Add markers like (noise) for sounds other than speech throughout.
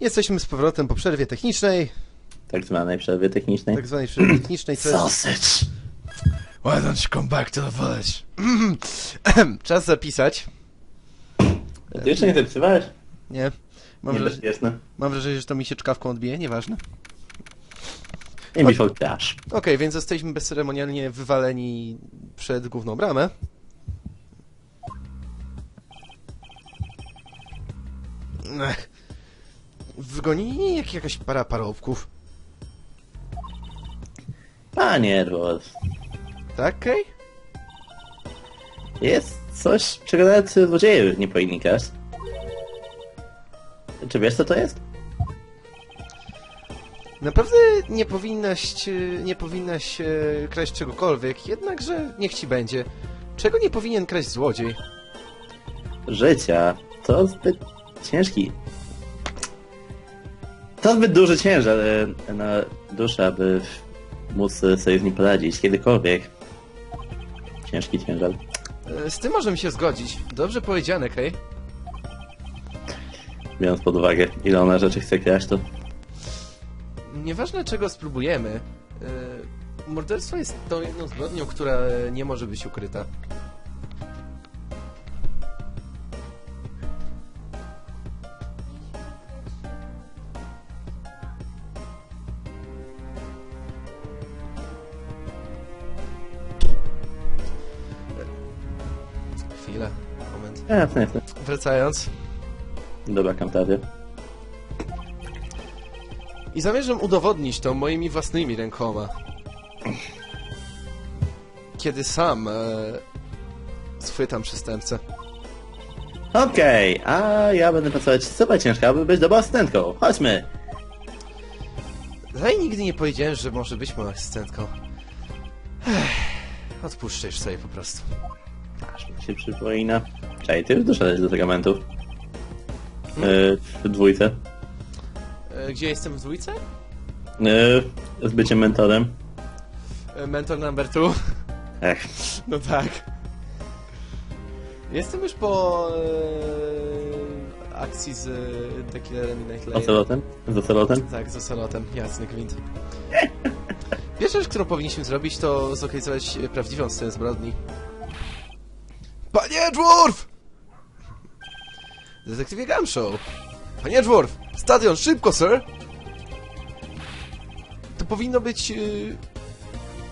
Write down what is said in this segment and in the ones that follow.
Jesteśmy z powrotem po przerwie technicznej, Tak zwanej przerwy technicznej. tak zwanej przerwie technicznej. Co jest... Sausage! Why don't you come back to the village? (clears throat) Czas zapisać. Ty jeszcze nie zapisywałeś? Nie. Mam, wraż... Niebezpieczne. Mam wrażenie, że to mi się czkawką odbije, nieważne. Nie mi dash. Okej, więc jesteśmy bezceremonialnie wywaleni przed główną bramę. Ech. Wygonili jak jakaś para parobków. Panie Edward, Tak, Kej? jest coś, czego nawet złodzieje nie powinni kraść. Czy wiesz co to jest? Naprawdę nie powinnaś, e, nie powinnaś e, kraść czegokolwiek, jednakże niech ci będzie. Czego nie powinien kraść złodziej? Życia to zbyt ciężki. To zbyt duży ciężar e, na duszę, aby móc sobie z nim poradzić kiedykolwiek. Ciężki ciężar. E, Z tym możemy się zgodzić. Dobrze powiedziane, Kej. Biorąc pod uwagę, ile ona rzeczy chce kraść, to Nieważne czego spróbujemy, e, morderstwo jest tą jedną zbrodnią, która e, nie może być ukryta. Chwila, moment. jasne, jasne. Wracając. Dobra kantawia. I zamierzam udowodnić to moimi własnymi rękoma. Kiedy sam e, schwytam przestępcę. Okej, a ja będę pracować super ciężko, aby być dobrą asystentką. Chodźmy! Ja nigdy nie powiedziałem, że może być moją asystentką. Ech, odpuszczę już sobie po prostu. Się przypomina. Czekaj, ty już doszedłeś do tego momentu. Yy, w dwójce. E, gdzie jestem w dwójce? Yy, z byciem mentorem. E, mentor number two. Ech, (laughs) No tak. Jestem już po e, akcji z The Killerem i Night Lane. ocelotem? Z ocelotem? Tak, z Ocelotem, jasny gwint. Pierwsza rzecz, którą powinniśmy zrobić, to zlokalizować prawdziwą scenę zbrodni. Dwarf! Detektywie Gamshow! Panie Dwarf! Stadion, szybko, sir! To powinno być yy,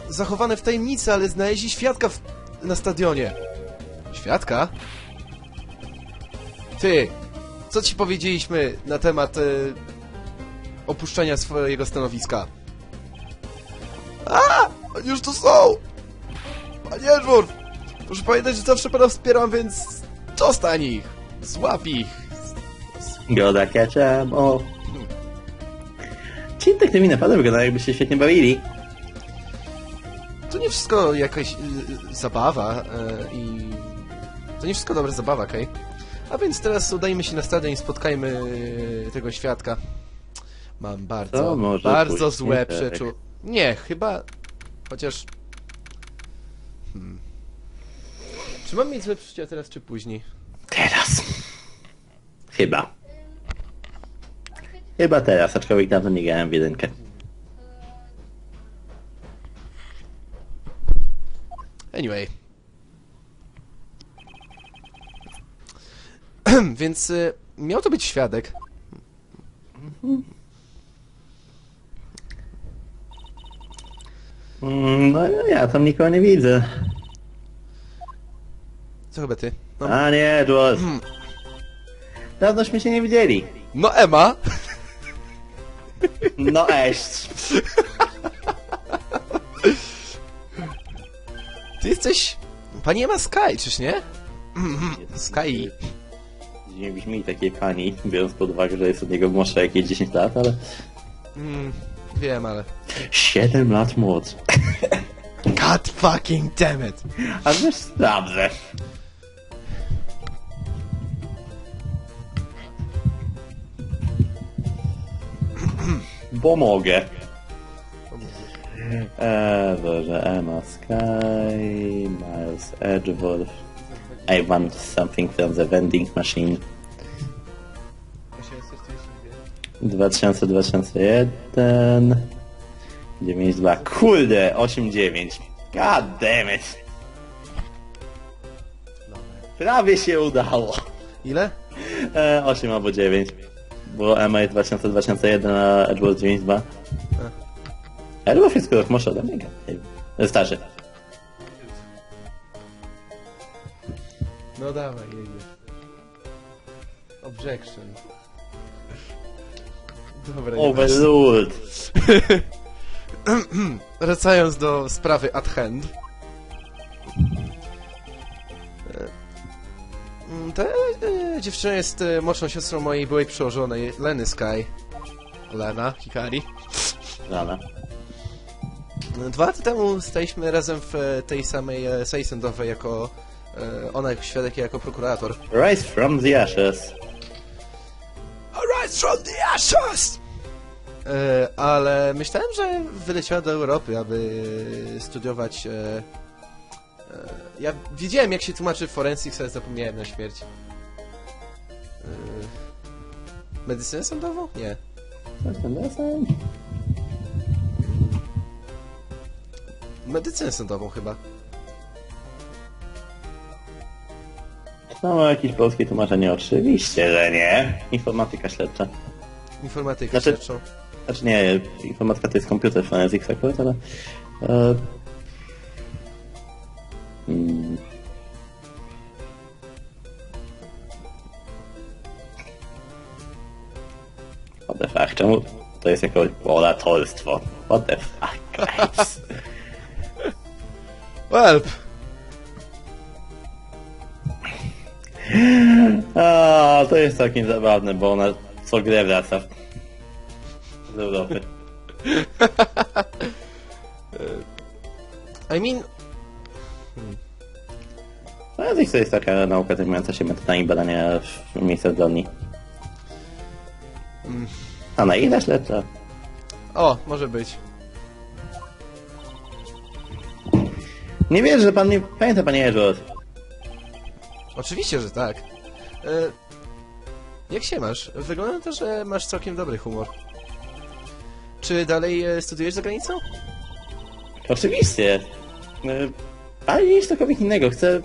zachowane w tajemnicy, ale znaleźli świadka w, na stadionie. Świadka? Ty! Co ci powiedzieliśmy na temat yy, opuszczenia swojego stanowiska? A! Już tu są! Panie Edward! Proszę pamiętać, że zawsze pana wspieram, więc dostań ich! Złap ich! Goda catch 'em all. Ci detektywi naprawdę wyglądają jakby się świetnie bawili. To nie wszystko jakaś y, y, zabawa y, i... To nie wszystko dobra zabawa, okej? A więc teraz udajmy się na stadion i spotkajmy y, tego świadka. Mam bardzo, bardzo złe tak. przeczu... Nie, chyba... Chociaż... Hmm. Czy mam mieć złe przeczucia teraz, czy później? Teraz. Chyba. Chyba teraz, aczkolwiek dawno nie grałem w jedynkę. Anyway. (clears throat) Więc y, miał to być świadek. Mm, No ja tam nikogo nie widzę. Co chyba ty? No, A nie, Edward. Dawnośmy się nie widzieli. no Emma! No eść. Ty jesteś... Pani Emma Sky, czyż nie? Sky. Nie brzmi takiej pani, biorąc pod uwagę, że jest od niego młodsza jakieś 10 lat, ale... Mm, wiem, ale... 7 lat młodszy. (laughs) God fucking damn it! A wiesz, dobrze. Bo mogę. Eee, Boże, Emma Sky, Miles Edgeworth. I want something from the vending machine. Właśnie jesteś tu 2000, 2001... 92. Kurde, 89. God damn it. Prawie się udało. Ile? E, 8 albo 9. Bo EMA jest 2000, 2001, a Edward 92. Edward wszystko rok może ode mnie. Starszy. No dawaj, jedziesz. Objection. Dobra, nie Overlord. (clears throat) Wracając do sprawy at hand. Mm, Ta e, dziewczyna jest e, siostrą mojej byłej przełożonej, Leny Sky. Lena, Hikari. Rana. Dwa lata temu staliśmy razem w e, tej samej e, sali sądowej jako... e, Ona jako świadek, ja jako prokurator. Rise from the ashes. Arise from the ashes! E, ale myślałem, że wyleciała do Europy, aby studiować... E, e, ja wiedziałem, jak się tłumaczy forensics, ale zapomniałem na śmierć. E, medycynę sądową? Nie. Medycynę sądową chyba. No, jakieś polskie tłumaczenie? Oczywiście, że nie. Informatyka śledcza. Informatykę Znaczy- śledczą. Znaczy nie, informatyka to jest komputer forensics akurat, ale... E, mm, What the fuck, czemu to jest jako oratorstwo? What the fuck, guys? Welp! A, to jest całkiem zabawne, bo ona co grę wraca z Europy. (laughs) I mean... Forensics to jest taka nauka zajmująca się metodami badania w miejscach zbrodni. A na ile śledcza? O, może być. Nie wierzę, że pan nie... Pamięta panie Edward. Oczywiście, że tak. E, jak się masz? Wygląda na to, że masz całkiem dobry humor. Czy dalej e, studiujesz za granicą? Oczywiście. E, Ale nic cokolwiek innego. Chcę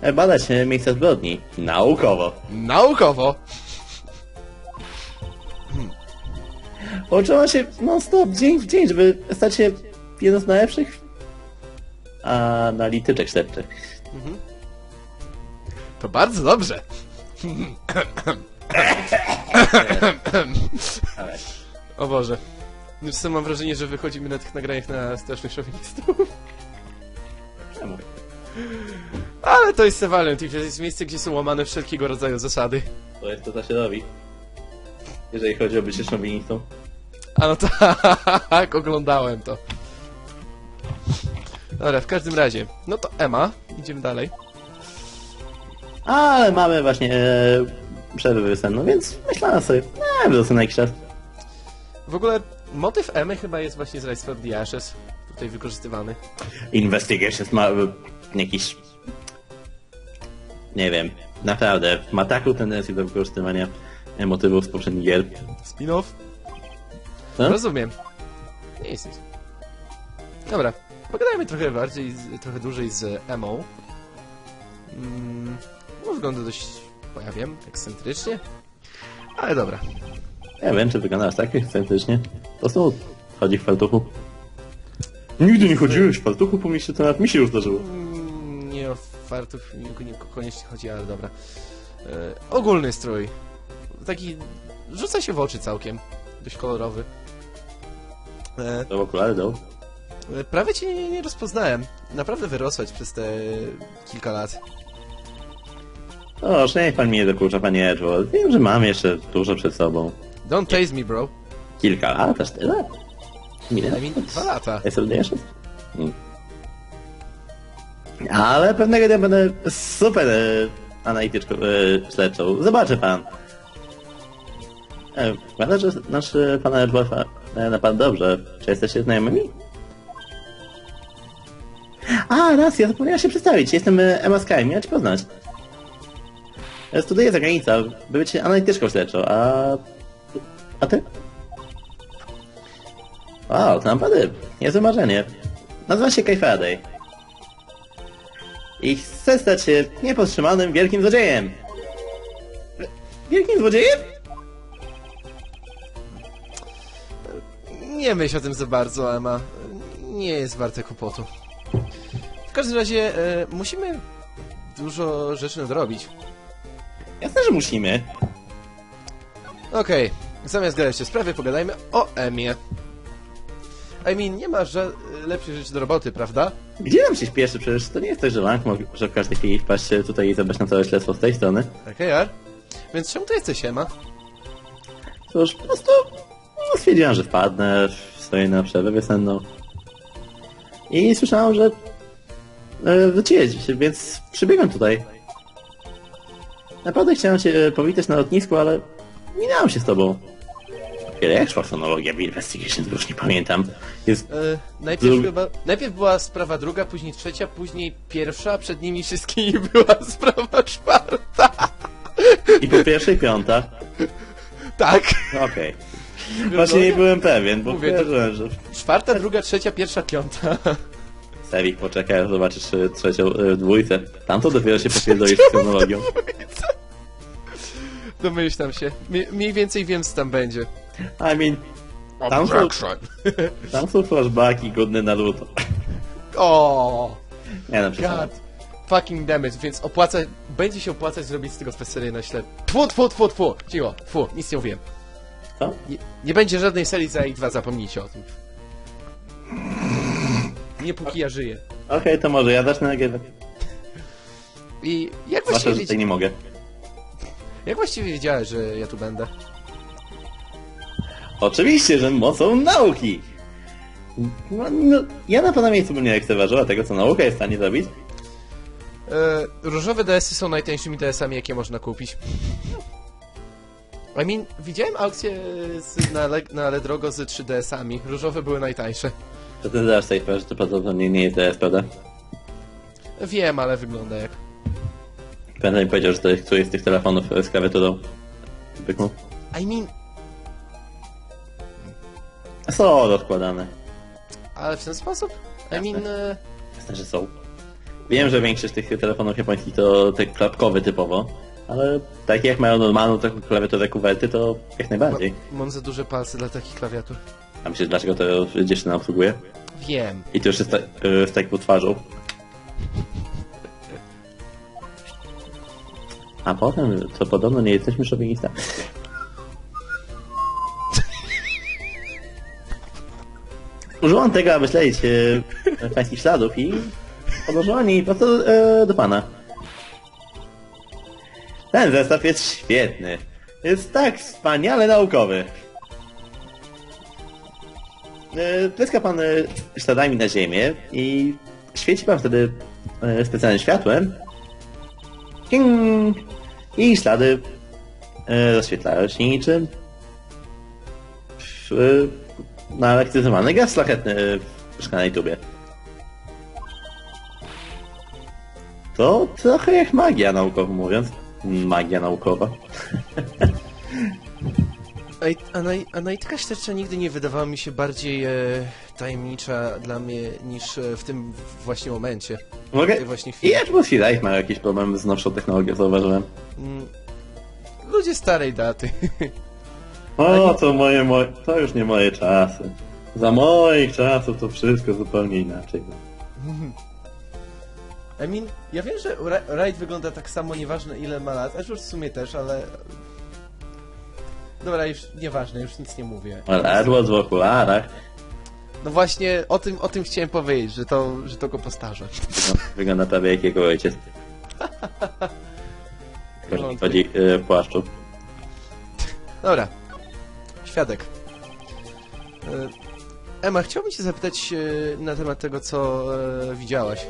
e, badać e, miejsca zbrodni. Naukowo. Naukowo! Uczyłam się non-stop, dzień w dzień, żeby stać się jedną z najlepszych analityczek śledczych. To bardzo dobrze. O Boże. Już sam mam wrażenie, że wychodzimy na tych nagraniach na strasznych szowinistów. Czemu? Ale to jest Valent i to jest miejsce, gdzie są łamane wszelkiego rodzaju zasady. To jest to, co się robi. Jeżeli chodzi o bycie szowinistą. A no (laughs) tak, oglądałem to. Dobra, w każdym razie. No to Emma, idziemy dalej. Ale mamy właśnie e, przerwę wiosenną, więc myślałem sobie, nie, wrócę na jakiś czas. W ogóle motyw Emmy chyba jest właśnie z Rise from the Ashes tutaj wykorzystywany. Investigations ma e, jakiś... Nie wiem, naprawdę, ma taką tendencję do wykorzystywania motywów z poprzednich gier. Spin-off? Co? Rozumiem. Nie jest nic. Dobra, pogadajmy trochę bardziej, trochę dłużej z Emą. Mm, no, wygląda dość, powiem, ekscentrycznie. Ale dobra. Ja wiem, czy wyglądasz tak ekscentrycznie. Po prostu chodzi w fartuchu. Nigdy nie chodziłeś w fartuchu po mieście, to nawet mi się już zdarzyło. Mm, Nie o fartów nie, nie koniecznie chodzi, ale dobra. E, ogólny strój. Taki rzuca się w oczy całkiem. Dość kolorowy. E, To okulary do. e, prawie cię nie, nie rozpoznałem. Naprawdę wyrosłeś przez te kilka lat. O, niech pan mnie nie dokucza, panie Edward. Wiem, że mam jeszcze dużo przed sobą. Don't tase me, bro. Kilka lat, aż tyle? Ile? I mean, dwa lata. Hmm. Ale pewnego dnia będę super e, analityczką e, śledczą. Zobaczy pan. E, Wygląda, że nasz e, pana Edwarda e, naprawdę dobrze. Czy jesteście znajomymi? A, raz, ja zapomniałem się przedstawić. Jestem e, Emma Sky, miałem cię poznać. E, Studiuję za granicą, by być analityczką śledczą, a A ty? Wow, to napady. Niezłe marzenie. Nazywam się Kay Faraday. I chcę stać się niepowstrzymanym wielkim złodziejem. Wielkim złodziejem? Nie myśl o tym za bardzo, Emma. Nie jest warte kłopotu. W każdym razie e, musimy dużo rzeczy nadrobić. Jasne, że musimy. Okej, zamiast gadać o sprawie, pogadajmy o Emie. I mean, nie ma ża- lepszej rzeczy do roboty, prawda? Gdzie nam się śpieszy? Przecież to nie jest tak, że Lang może w każdej chwili wpaść tutaj i zabrać na całe śledztwo z tej strony. Okej, okay, Więc czemu to jesteś, Emma? Cóż, po prostu no, stwierdziłem, że wpadnę, stoję na przerwę wiosenną. I słyszałem, że e, wróciłeś, więc przybiegłem tutaj. Naprawdę chciałem cię powitać na lotnisku, ale minąłem się z tobą. Wiele jak szła chronologia w Investigation, to już nie pamiętam. Jest... E, najpierw, Dru- chyba, najpierw była sprawa druga, później trzecia, później pierwsza, a przed nimi wszystkimi (laughs) była sprawa czwarta. I po pierwszej piąta. Tak. Okej. Właśnie nie byłem pewien, bo Mówię, że... Czwarta, druga, trzecia, pierwsza, piąta. Sewik, poczekaj, aż zobaczysz trzecią e, dwójkę. Tam to dopiero się popierdolisz z chronologią. Domyślam się. Mniej więcej wiem, co tam będzie. I mean, tam są, (laughs) tam są flashbacki godne Naruto. O, Nie no. God. Fucking damn it, więc opłaca, będzie się opłacać zrobić z tego specjalnie na ślep. Tfu, tfu, tfu, tfu. Cicho, tfu, nic nie mówiłem. Co? Nie, nie będzie żadnej serii za ich dwa, zapomnijcie o tym. Nie póki ja żyję. Okej, to może ja zacznę nagrywać. I jak Zwłaszcza, właściwie, że wiedz- tutaj nie mogę. jak właściwie wiedziałeś, że ja tu będę? Oczywiście, że mocą nauki! No, no, ja na pana miejscu bym nie lekceważyła tego, co nauka jest w stanie zrobić. E, różowe DS-y są najtańszymi DS-ami, jakie można kupić. I mean, widziałem aukcję z, na, Le- na Ledrogo z 3DS-ami. Różowe były najtańsze. To ty tutaj powiesz, że to prawdopodobnie nie jest DS, prawda? Wiem, ale wygląda jak... Będę mi powiedział, że to jest któryś z tych telefonów z klawiaturą. I mean, Są rozkładane. ale w ten sposób? I Jasne. mean, e, Jasne, że są. Wiem, że większość tych telefonów japońskich to te klapkowe typowo, ale takie jak mają normalną taką klawiaturę kuwerty, to jak najbardziej. mam za duże palce dla takich klawiatur. A myślisz, dlaczego to dziewczyna obsługuje? Wiem. I to już jest z taką twarzą. A potem, to podobno nie jesteśmy szowinistami. Użyłam tego, aby śledzić e, pańskich śladów i podłożyłam jej prosto e, do pana. Ten zestaw jest świetny. Jest tak wspaniale naukowy. E, pan e, śladami na ziemię i świeci pan wtedy e, specjalnym światłem. Ting! I ślady e, rozświetlają się niczym naelektryzowany gaz szlachetny e, w szklanej tubie. To trochę jak magia naukowa mówiąc. Magia naukowa. (laughs) A, naj, a najtka śledcza nigdy nie wydawała mi się bardziej e, tajemnicza dla mnie niż e, w tym właśnie momencie. W Mogę? tej właśnie I chwili. Atmosphere Life ma jakiś problem z nowszą technologią, zauważyłem. Mm, ludzie starej daty. (laughs) O, to moje, moje, to już nie moje czasy. Za moich czasów to wszystko zupełnie inaczej. (laughs) Mean, ja wiem, że Ra- Raid wygląda tak samo, nieważne ile ma lat, aż już w sumie też, ale... Dobra, już nieważne, już nic nie mówię. Ale Edward w okularach No właśnie, o tym, o tym chciałem powiedzieć, że to, że to go postarza. no, wygląda prawie jak jego ojciec. (laughs) Chodzi e, w płaszczu. Dobra. Świadek. E, Emma, chciałbym cię zapytać e, na temat tego, co e, widziałaś.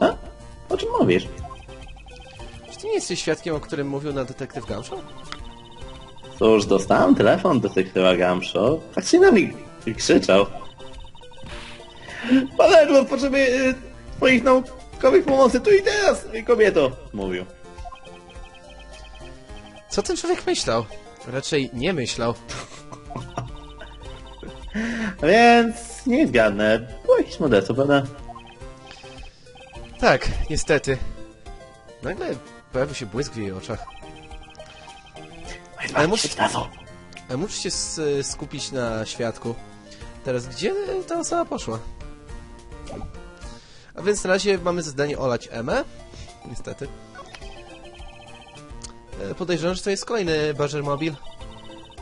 A? O czym mówisz? Czy ty nie jesteś świadkiem, o którym mówił na detektyw Gamshaw? Cóż, dostałem telefon do sektora Gamshaw. Tak się na mnie krzyczał. Pan Edward potrzebuje e, twoich naukowych pomocy tu i teraz, kobieto! Mówił. Co ten człowiek myślał? Raczej nie myślał. Więc nie zgadnę. Było jakieś morderstwo, prawda? Tak, niestety. Nagle pojawił się błysk w jej oczach. Ale musi- to. Ale muszę się skupić na świadku. Teraz, gdzie ta osoba poszła? A więc na razie mamy zadanie olać Emę. Niestety. E, Podejrzewam, że to jest kolejny Badger Mobil.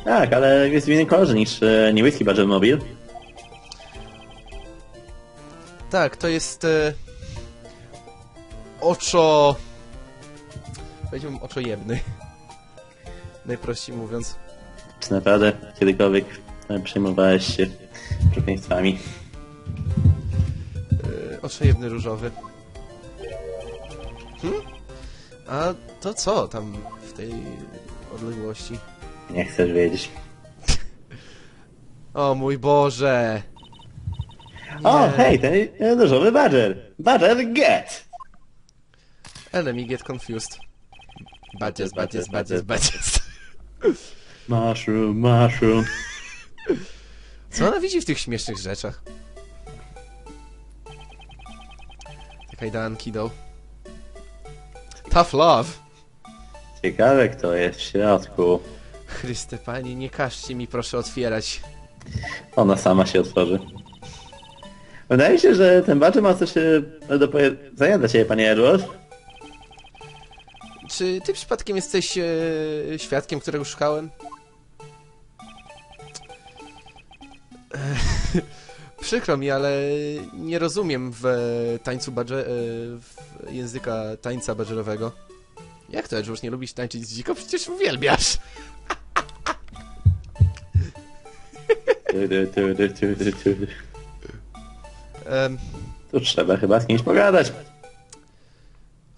Tak, ale jest w innym kolorze niż e, niebieski Badger Mobil. Tak, to jest... E, oczo... Powiedziałbym oczojebny. (laughs) Najprościej mówiąc. Czy naprawdę kiedykolwiek e, przejmowałeś się przekleństwami? E, oczojebny różowy. Hm? A to co tam w tej odległości? Nie chcesz wiedzieć. (laughs) O mój Boże! O, hej, ten różowy Badger! Badger get! Enemy get confused. Badges, badges, badges, badges. Mushroom, mushroom. Co ona widzi w tych śmiesznych rzeczach? Te kajdanki do. Tough love. Ciekawe kto jest w środku. Chryste Panie, nie każcie mi proszę otwierać. Ona sama się otworzy. Wydaje mi się, że ten Badger ma coś e, do powiedzenia dla ciebie, panie Edward. Czy ty przypadkiem jesteś e, świadkiem, którego szukałem? (laughs) Przykro mi, ale nie rozumiem w e, tańcu badże, e, w języka tańca badżerowego. Jak to, Edgeworth, nie lubisz tańczyć z dziko? Przecież uwielbiasz! (laughs) (laughs) Em, Tu trzeba chyba z kimś pogadać.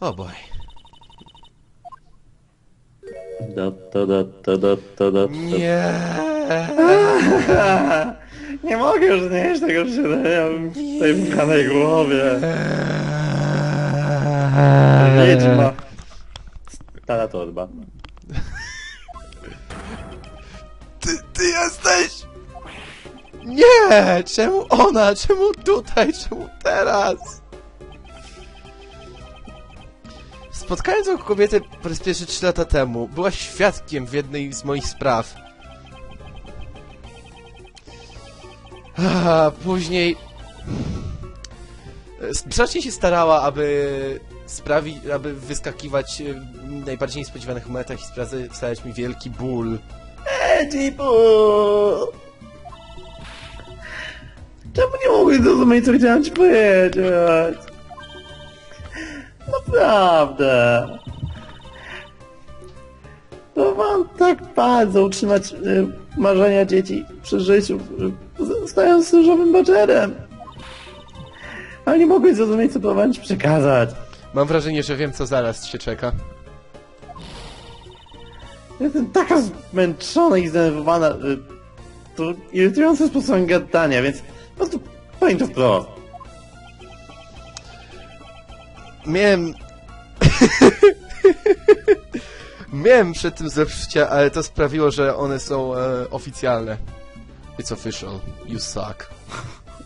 o boj. Do, do, do, do, do, do, do. Nie! (laughs) Nie mogę już znieść tego przydania w tej wpchanej głowie. Wiedźma. Stara torba. Ty, ty jesteś! Nie! Czemu ona? Czemu tutaj? Czemu teraz? Spotkałem tą kobietę pierwszy 3 lata temu. Była świadkiem w jednej z moich spraw. A później... Strasznie się starała, aby sprawić, aby wyskakiwać w najbardziej niespodziewanych momentach i sprawia- sprawiać mi wielki ból. Edzipu! Czemu nie mogłeś zrozumieć, co chciałem ci powiedzieć? Naprawdę. To wam tak bardzo utrzymać y, marzenia dzieci przy życiu, y, stając różowym badżerem. Ale nie mogłeś zrozumieć, co próbowałem ci przekazać. Mam wrażenie, że wiem, co zaraz się czeka. Jestem taka zmęczona i zdenerwowana. y, To irytującym sposobem gadania, więc po prostu powiem to wprost. Miałem... (laughs) Miałem przed tym zepsucia, ale to sprawiło, że one są e, oficjalne. It's official. You suck.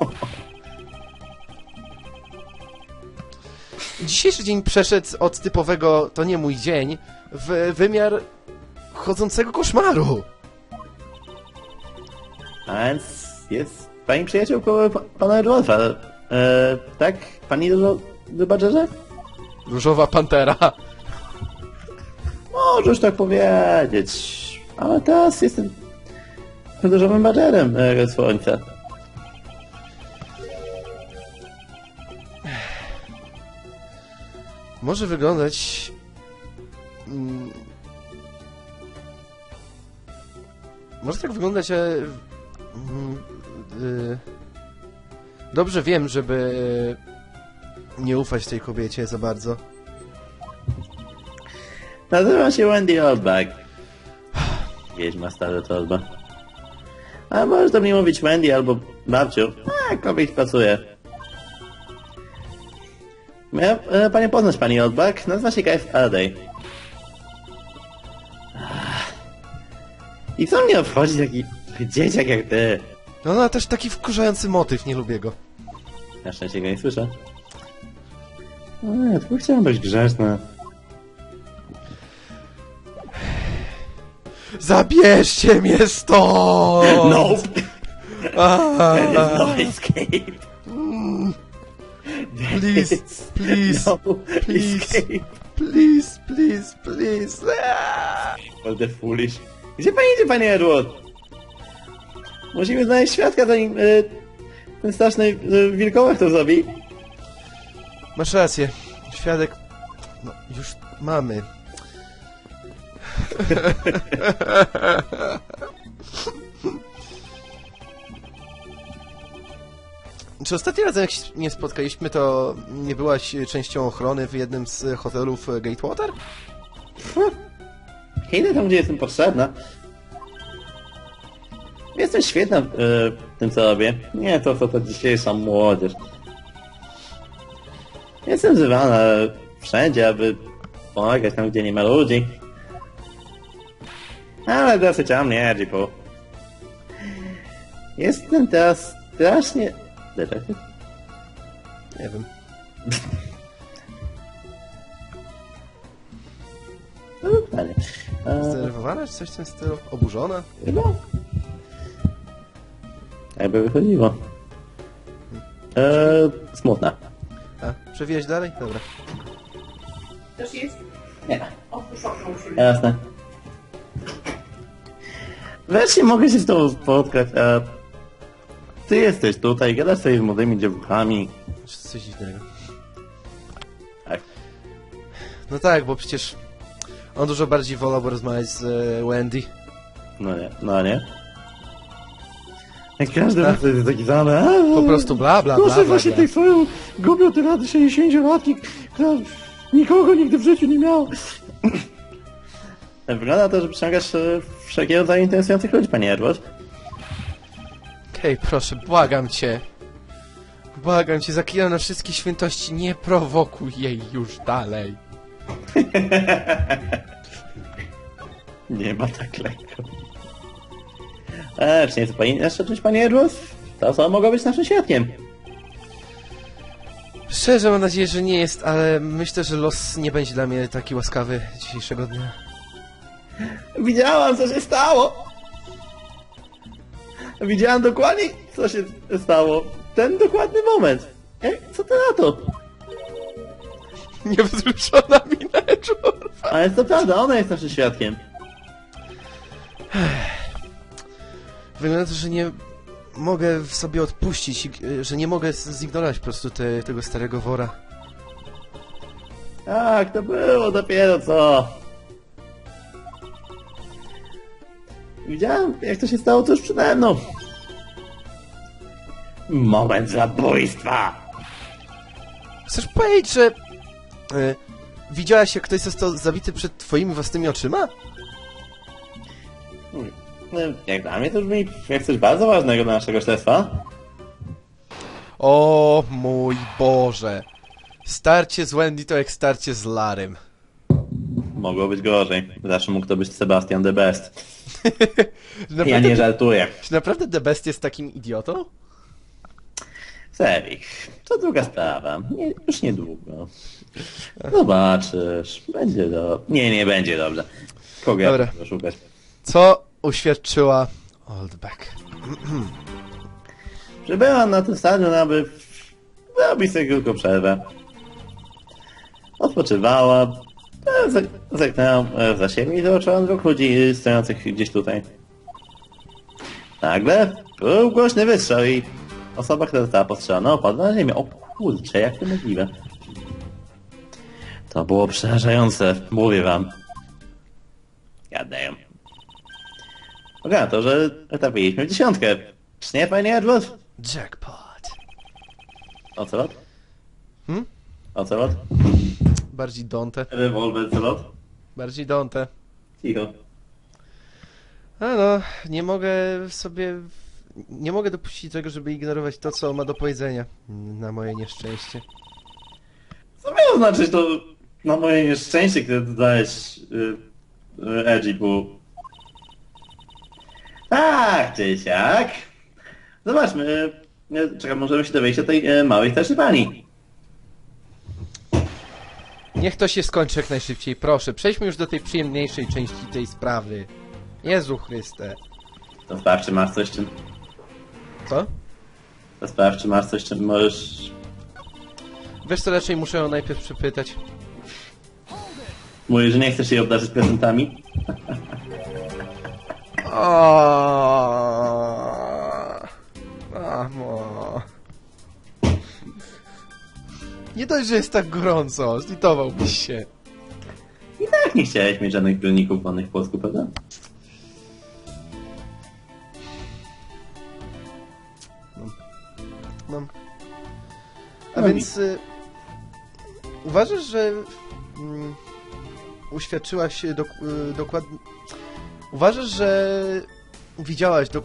(laughs) Dzisiejszy dzień przeszedł od typowego to nie mój dzień w wymiar chodzącego koszmaru. A więc jest pani przyjaciółką pa- pana Edwarda. E, tak? Pani do, do Badgerze? Różowa pantera. Możesz tak powiedzieć. Ale teraz jestem różowym Badgerem e, słońca. Może wyglądać... mm, Może tak wyglądać, ale... mm, Dobrze wiem, żeby nie ufać tej kobiecie za bardzo. Nazywam się Wendy Oldback. Wiedźma stara torba. A możesz do mnie mówić Wendy albo babciu. A, kobiet pasuje. Miałem e, panią poznać, pani Oldback. Nazywa się Guy Faraday. I co mnie obchodzi taki dzieciak jak ty? No, no, też taki wkurzający motyw, nie lubię go. Na szczęście go nie słyszę. No nie, tylko chciałem być grzeczny. Zabierzcie mnie stąd! Nope! A, No escape! Please, please, No please. escape! please, please, please. The foolish. Gdzie pani idzie, panie Edward? Musimy znaleźć świadka, zanim y, ten straszny y, wilkołak to zrobi. Masz rację. Świadek... No, już mamy. (laughs) Czy ostatnim razem jak się nie spotkaliśmy, to nie byłaś częścią ochrony w jednym z hotelów e, Gatewater? Idę tam, gdzie jestem potrzebna. Jestem świetna w y, tym, co robię. Nie to, co to dzisiejsza młodzież. Jestem wzywana wszędzie, aby pomagać tam, gdzie nie ma ludzi. Ale dosyć o mnie, Jeepu. Jestem teraz strasznie... Detektyw? Nie wiem. (laughs) No, ale... E, Zdenerwowana czy coś w tym stylu? Oburzona? Chyba. Jakby wychodziło. Eee, smutna. A, przewijać dalej? Dobra. Też jest? Nie. Okno u siebie. Jasne. Wreszcie mogę się z tobą spotkać, a ty jesteś tutaj, gadasz sobie z młodymi dziewkami. Czy coś dziwnego. Tak. No tak, bo przecież on dużo bardziej wolałby rozmawiać z e, Wendy. No nie, no nie. Jak każdy raz jest taki a, Po prostu bla bla bla Proszę bla, właśnie bla. tej swoją głupią tyradę 60-latki, która nikogo nigdy w życiu nie miała. (laughs) Wygląda to, że przyciągasz e, wszelkiego rodzaju interesujących ludzi, panie Edward. Okej, proszę, błagam cię. Błagam cię, zaklinam na wszystkie świętości, nie prowokuj jej już dalej. (laughs) Nie ma tak lekko. Eee, czy nie chce pani jeszcze cześć, panie Edward? Ta osoba mogła być naszym świadkiem. Szczerze mam nadzieję, że nie jest, ale myślę, że los nie będzie dla mnie taki łaskawy dzisiejszego dnia. Widziałam, co się stało. Widziałam dokładnie, co się stało. Ten dokładny moment. Ej, co ty na to? Niewzruszona mina. Ale to prawda, ona jest naszym świadkiem. Wygląda to, że nie mogę w sobie odpuścić, y, że nie mogę zignorować po prostu te, tego starego wora. Tak, to było dopiero co. Widziałem, jak to się stało tuż przede mną. Moment zabójstwa. Chcesz powiedzieć, że... Y, widziałaś, jak ktoś został zabity przed twoimi własnymi oczyma? No, Jak dla mnie to brzmi jak coś bardzo ważnego dla naszego śledztwa. O mój Boże. Starcie z Wendy to jak starcie z Larym. Mogło być gorzej. Zawsze mógł to być Sebastian the Best. (laughs) Ja nie żartuję. czy naprawdę The Best jest takim idiotą? Sewik, to druga sprawa. Nie, już niedługo. Zobaczysz. Będzie do... Nie, nie będzie dobrze. Kogo Dobra. ja szukać? Co uświadczyła Oldback? (clears throat) Przybyłam na tym stadion, aby zrobić sobie krótką przerwę. Odpoczywała. e, Zerknęłam e, za siebie i zobaczyłam dwóch ludzi stojących gdzieś tutaj. Nagle był głośny wystrzał i osoba, która została postrzelona opadła na ziemię. O kurczę, jak to możliwe? To było przerażające, mówię wam. Oga, to, że trafiliśmy w dziesiątkę. Czy nie, panie Edward? Jackpot. Ocelot? Hmm? Ocelot? Bardziej Dante. Rewolwer celot? Bardziej Dante. Cicho. A no, nie mogę sobie... Nie mogę dopuścić tego, żeby ignorować to, co ma do powiedzenia. Na moje nieszczęście. Co miało znaczyć to na moje nieszczęście, które dodałeś y, y, Edgy Boo? Tak, czy siak. Zobaczmy. Czekam, możemy się dowiedzieć o tej e, małej starszej pani. Niech to się skończy jak najszybciej, proszę. Przejdźmy już do tej przyjemniejszej części tej sprawy. Jezu Chryste. To sprawdź, czy masz coś, czym... Co? To sprawdź, czy masz coś, czym możesz... Wiesz co, raczej muszę ją najpierw przepytać. Mówisz, że nie chcesz jej obdarzyć prezentami? (laughs) Aaaa. Mamo. Nie dość, że jest tak gorąco, zlitowałbyś się. Tak, nie chciałeś mieć żadnych pilników wolnych w Polsku, prawda? Mam. A No więc y, uważasz, że mm, uświadczyłaś dok- y, dokładnie. Uważasz, że widziałaś dokładnie.